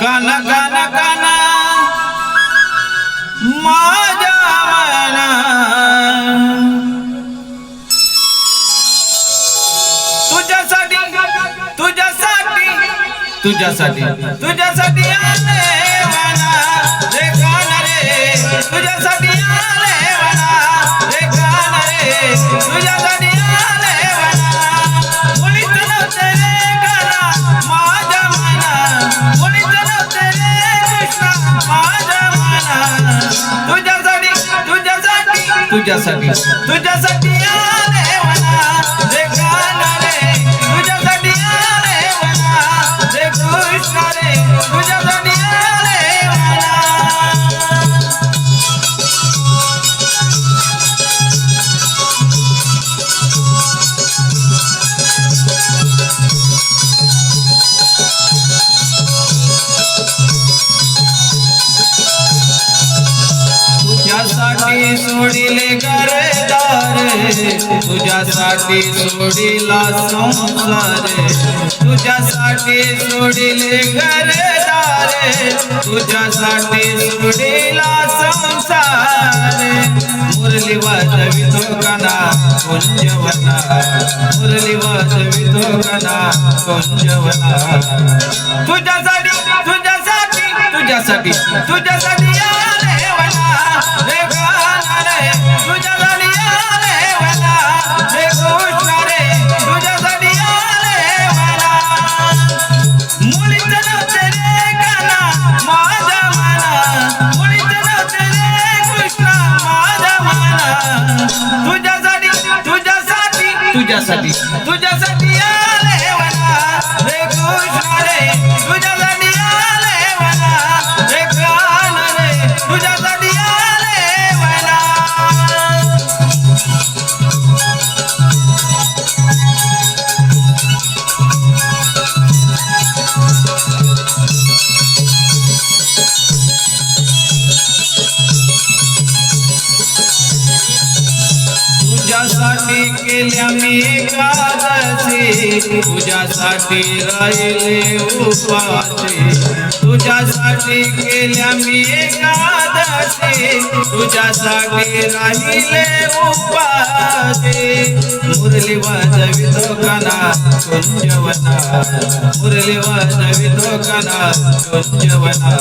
काना. काना काना माझ्या तुझ्यासाठी तुझ्यासाठी तुझ्यासाठी तुझ्यासाठी. तुझ्यासाठी तुझ्यासाठी तुझ्यासाठी आले तुझ्यासाठी सोडिला संसार तुझ्यासाठी सोडिले घरदारे तुझ्यासाठी सोडिला संसार मुरली वाजवितो कना कुंजवना मुरली वाजवितो कना कुंजवना तुझ्यासाठी तुझ्यासाठी तुझ्यासाठी तुझ्यासाठी आले वना रे गाना रे तुझ्या तुझ्यासाठी तुझ्यासाठी तुझ्यासाठी आले केल्या मी एकादशी. तुझ्यासाठी राहिले उपाशी तुझ्यासाठी केल्या मी एकादशी. तुझ्यासाठी राहिले उपाशी मुरली वाजवितो कना कुंजवना मुरली वाजवितो कना कुंजवना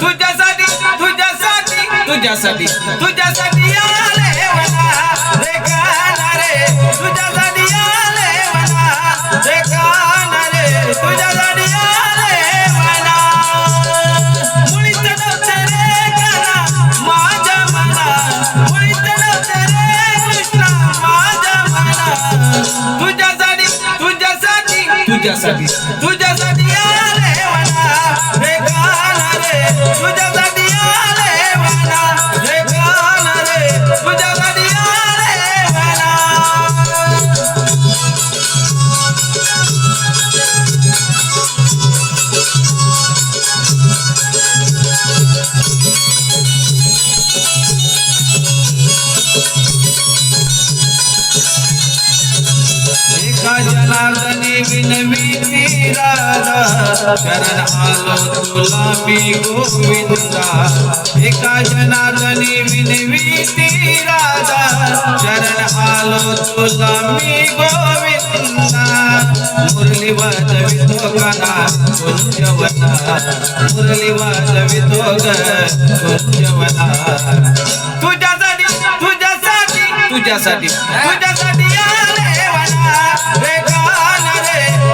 तुझ्यासाठी तुझ्यासाठी तुझ्यासाठी तुझ्यासाठी आले रे तुझ्यासाठी आले वना रे काना रे तुझ्यासाठी आले वना मुळीच नव्हते रे काना माझ्या मना मुळीच नव्हते रे कृष्णा माझ्या मना तुझ्यासाठी तुझ्यासाठी तुझ्यासाठी तुझ्यासाठी जनार्दनी विनवी राधा आलो तुला मी गोविंदा एका जनार्दनी विनवी राधा शरण आलो तुला मी गोविंदा मुरली वाजवितो कना कुंजवना मुरली वाजवितो ग कुंजवना तुझ्यासाठी तुझ्यासाठी तुझ्यासाठी तुझ्यासाठी आले वना